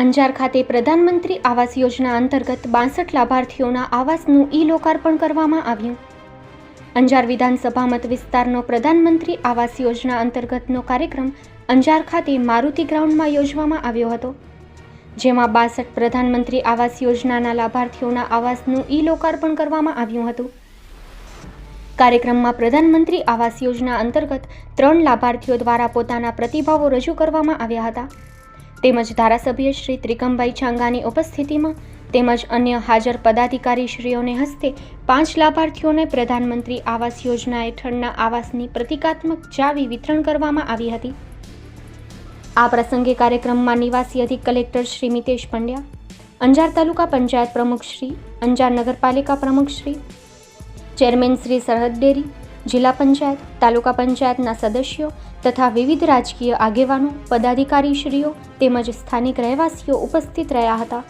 અંજાર ખાતે પ્રધાનમંત્રી આવાસ યોજના અંતર્ગત બાસઠ લાભાર્થીઓના આવાસનું ઈ લોકાર્પણ કરવામાં આવ્યું. અંજાર વિધાનસભા મત વિસ્તારનો પ્રધાનમંત્રી આવાસ યોજના અંતર્ગતનો કાર્યક્રમ અંજાર ખાતે મારુતિ ગ્રાઉન્ડમાં યોજવામાં આવ્યો હતો, જેમાં બાસઠ પ્રધાનમંત્રી આવાસ યોજનાના લાભાર્થીઓના આવાસનું ઈ લોકાર્પણ કરવામાં આવ્યું હતું. કાર્યક્રમમાં પ્રધાનમંત્રી આવાસ યોજના અંતર્ગત ત્રણ લાભાર્થીઓ દ્વારા પોતાના પ્રતિભાવો રજૂ કરવામાં આવ્યા હતા. તેમજ ધારાસભ્ય શ્રી ત્રિકમભાઈ છાંગાની ઉપસ્થિતિમાં તેમજ અન્ય હાજર પદાધિકારીશ્રીઓને હસ્તે પાંચ લાભાર્થીઓને પ્રધાનમંત્રી આવાસ યોજના હેઠળના આવાસની પ્રતિકાત્મક ચાવી વિતરણ કરવામાં આવી હતી. આ પ્રસંગે કાર્યક્રમમાં નિવાસી અધિક કલેક્ટર શ્રી મિતેશ પંડ્યા, અંજાર તાલુકા પંચાયત પ્રમુખ શ્રી, અંજાર નગરપાલિકા પ્રમુખ શ્રી, ચેરમેન શ્રી સરહદ ડેરી જિલ્લા પંચાયત, તાલુકા પંચાયતના સદસ્યો તથા વિવિધ રાજકીય આગેવાનો, પદાધિકારીશ્રીઓ તેમજ સ્થાનિક રહેવાસીઓ ઉપસ્થિત રહ્યા હતા.